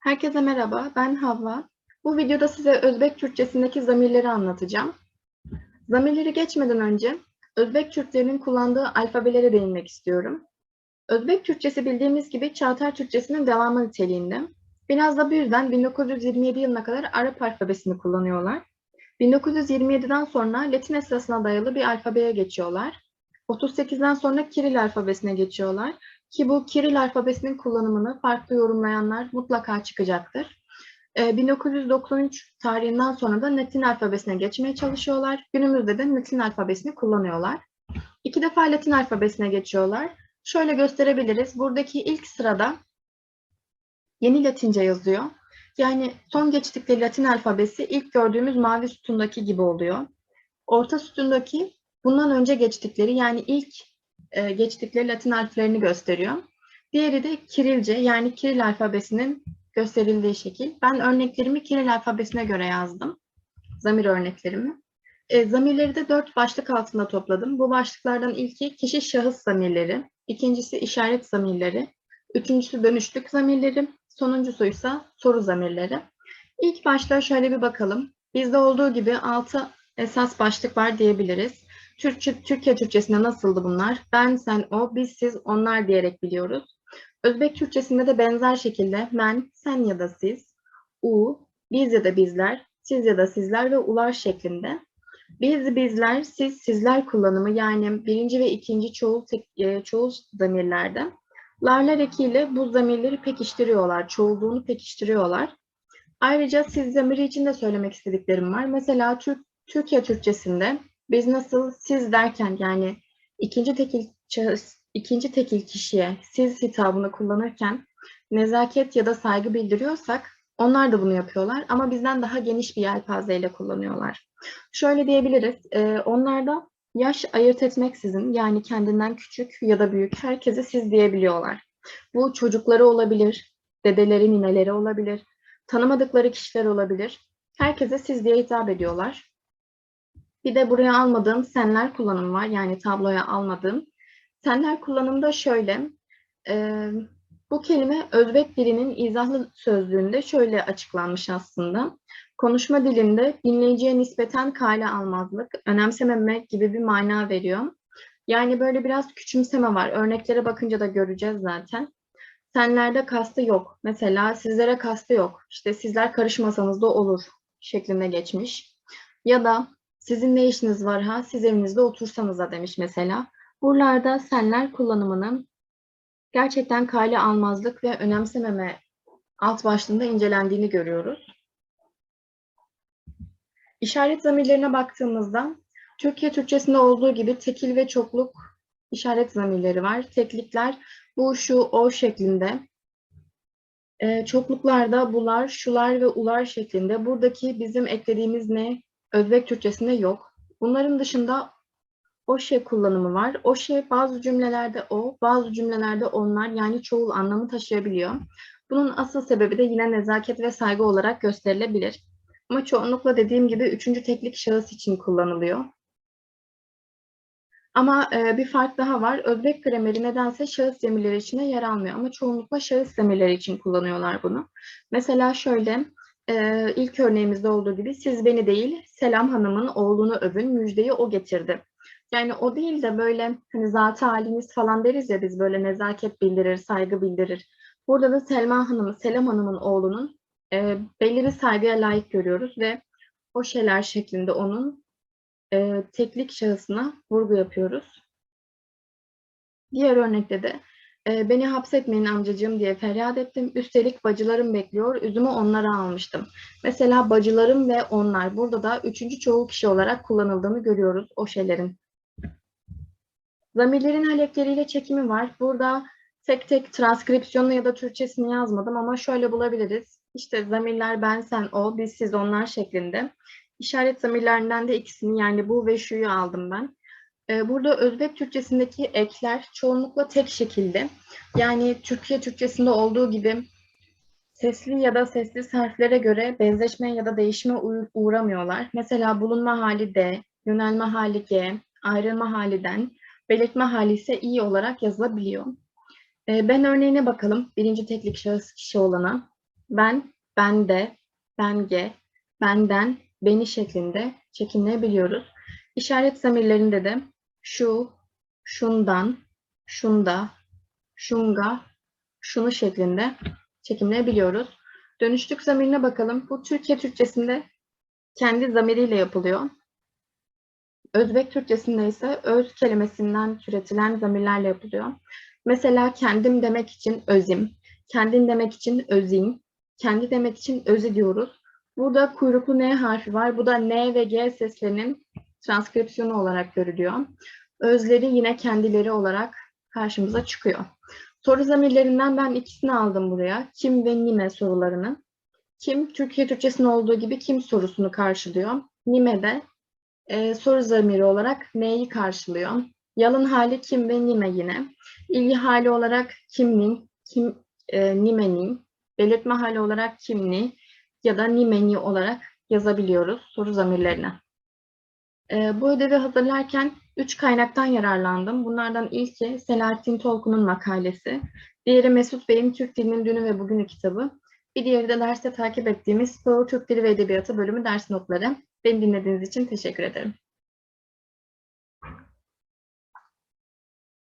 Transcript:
Herkese merhaba, ben Havva. Bu videoda size Özbek Türkçesindeki zamirleri anlatacağım. Zamirleri geçmeden önce Özbek Türklerinin kullandığı alfabelere değinmek istiyorum. Özbek Türkçesi bildiğimiz gibi Çağatay Türkçesinin devamı niteliğinde. Biraz da bu yüzden 1927 yılına kadar Arap alfabesini kullanıyorlar. 1927'den sonra Latin esasına dayalı bir alfabeye geçiyorlar. 38'den sonra Kiril alfabesine geçiyorlar. Ki bu Kiril alfabesinin kullanımını farklı yorumlayanlar mutlaka çıkacaktır. Ee, 1993 tarihinden sonra da Latin alfabesine geçmeye çalışıyorlar. Günümüzde de Latin alfabesini kullanıyorlar. İki defa Latin alfabesine geçiyorlar. Şöyle gösterebiliriz. Buradaki ilk sırada yeni Latince yazıyor. Yani son geçtikleri Latin alfabesi ilk gördüğümüz mavi sütundaki gibi oluyor. Orta sütundaki bundan önce geçtikleri yani ilk e, geçtikleri Latin harflerini gösteriyor. Diğeri de Kirilce yani Kiril alfabesinin gösterildiği şekil. Ben örneklerimi Kiril alfabesine göre yazdım. Zamir örneklerimi. E, zamirleri de dört başlık altında topladım. Bu başlıklardan ilki kişi şahıs zamirleri, ikincisi işaret zamirleri, üçüncüsü dönüşlük zamirleri, sonuncusu ise soru zamirleri. İlk başta şöyle bir bakalım. Bizde olduğu gibi altı esas başlık var diyebiliriz. Türkçe, Türkiye Türkçesinde nasıldı bunlar? Ben, sen, o, biz, siz, onlar diyerek biliyoruz. Özbek Türkçesinde de benzer şekilde men, sen ya da siz, u, biz ya da bizler, siz ya da sizler ve ular şeklinde. Biz, bizler, siz, sizler kullanımı yani birinci ve ikinci çoğul, tek, e, çoğul zamirlerde. Larlar ekiyle bu zamirleri pekiştiriyorlar, çoğulluğunu pekiştiriyorlar. Ayrıca siz zamiri için de söylemek istediklerim var. Mesela Türk, Türkiye Türkçesinde biz nasıl siz derken yani ikinci tekil ikinci tekil kişiye siz hitabını kullanırken nezaket ya da saygı bildiriyorsak onlar da bunu yapıyorlar ama bizden daha geniş bir yelpazeyle kullanıyorlar. Şöyle diyebiliriz, e, onlar da yaş ayırt etmeksizin yani kendinden küçük ya da büyük herkese siz diyebiliyorlar. Bu çocukları olabilir, dedeleri, nineleri olabilir, tanımadıkları kişiler olabilir. Herkese siz diye hitap ediyorlar. Bir de buraya almadığım senler kullanımı var. Yani tabloya almadığım. Senler kullanımda şöyle. E, bu kelime Özbek dilinin izahlı sözlüğünde şöyle açıklanmış aslında. Konuşma dilinde dinleyiciye nispeten kale almazlık, önemsememe gibi bir mana veriyor. Yani böyle biraz küçümseme var. Örneklere bakınca da göreceğiz zaten. Senlerde kastı yok. Mesela sizlere kastı yok. İşte sizler karışmasanız da olur şeklinde geçmiş. Ya da sizin ne işiniz var ha? Siz evinizde otursanıza demiş mesela. Buralarda senler kullanımının gerçekten kale almazlık ve önemsememe alt başlığında incelendiğini görüyoruz. İşaret zamirlerine baktığımızda Türkiye Türkçesinde olduğu gibi tekil ve çokluk işaret zamirleri var. Teklikler bu, şu, o şeklinde. Ee, çokluklarda bular, şular ve ular şeklinde. Buradaki bizim eklediğimiz ne? Özbek Türkçesinde yok. Bunların dışında o şey kullanımı var. O şey bazı cümlelerde o, bazı cümlelerde onlar yani çoğul anlamı taşıyabiliyor. Bunun asıl sebebi de yine nezaket ve saygı olarak gösterilebilir. Ama çoğunlukla dediğim gibi üçüncü teklik şahıs için kullanılıyor. Ama e, bir fark daha var. Özbek grameri nedense şahıs zamirleri içine yer almıyor. Ama çoğunlukla şahıs zamirleri için kullanıyorlar bunu. Mesela şöyle, e, ilk örneğimizde olduğu gibi siz beni değil, Selam Hanım'ın oğlunu övün, müjdeyi o getirdi. Yani o değil de böyle hani zatı haliniz falan deriz ya biz böyle nezaket bildirir, saygı bildirir. Burada da Selma Hanım'ın, Selam Hanım'ın oğlunun e, belli bir saygıya layık görüyoruz ve o şeyler şeklinde onun e, teklik şahısına vurgu yapıyoruz. Diğer örnekte de e, beni hapsetmeyin amcacığım diye feryat ettim. Üstelik bacılarım bekliyor. Üzümü onlara almıştım. Mesela bacılarım ve onlar. Burada da üçüncü çoğul kişi olarak kullanıldığını görüyoruz o şeylerin. Zamirlerin halekleriyle çekimi var. Burada tek tek transkripsiyonu ya da Türkçesini yazmadım ama şöyle bulabiliriz. İşte zamirler ben, sen, o, biz, siz, onlar şeklinde. İşaret zamirlerinden de ikisini yani bu ve şuyu aldım ben. Ee, burada Özbek Türkçesindeki ekler çoğunlukla tek şekilde. Yani Türkiye Türkçesinde olduğu gibi sesli ya da sessiz harflere göre benzeşme ya da değişime uğramıyorlar. Mesela bulunma hali D, yönelme hali G, ayrılma haliden, belirtme hali ise i olarak yazılabiliyor. Ee, ben örneğine bakalım. Birinci teklik şahıs kişi olana. ben, bende, benge, benden, beni şeklinde çekimleyebiliyoruz. İşaret zamirlerinde de şu, şundan, şunda, şunga, şunu şeklinde çekimleyebiliyoruz. Dönüştük zamirine bakalım. Bu Türkiye Türkçesinde kendi zamiriyle yapılıyor. Özbek Türkçesinde ise öz kelimesinden türetilen zamirlerle yapılıyor. Mesela kendim demek için özim, kendin demek için özin, kendi demek için özü diyoruz. Burada kuyruklu N harfi var. Bu da N ve G seslerinin transkripsiyonu olarak görülüyor. Özleri yine kendileri olarak karşımıza çıkıyor. Soru zamirlerinden ben ikisini aldım buraya. Kim ve nime sorularını. Kim, Türkiye Türkçesinde olduğu gibi kim sorusunu karşılıyor. Nime de e, soru zamiri olarak neyi karşılıyor. Yalın hali kim ve nime yine. İlgi hali olarak kimnin, kim, e, nimenin, belirtme hali olarak kimni ya da nimeni olarak yazabiliyoruz soru zamirlerine. E, bu ödevi hazırlarken üç kaynaktan yararlandım. Bunlardan ilki Selahattin Tolkun'un makalesi, diğeri Mesut Bey'in Türk Dilinin Dünü ve Bugünü kitabı, bir diğeri de derste takip ettiğimiz Doğu Türk Dili ve Edebiyatı bölümü ders notları. Beni dinlediğiniz için teşekkür ederim.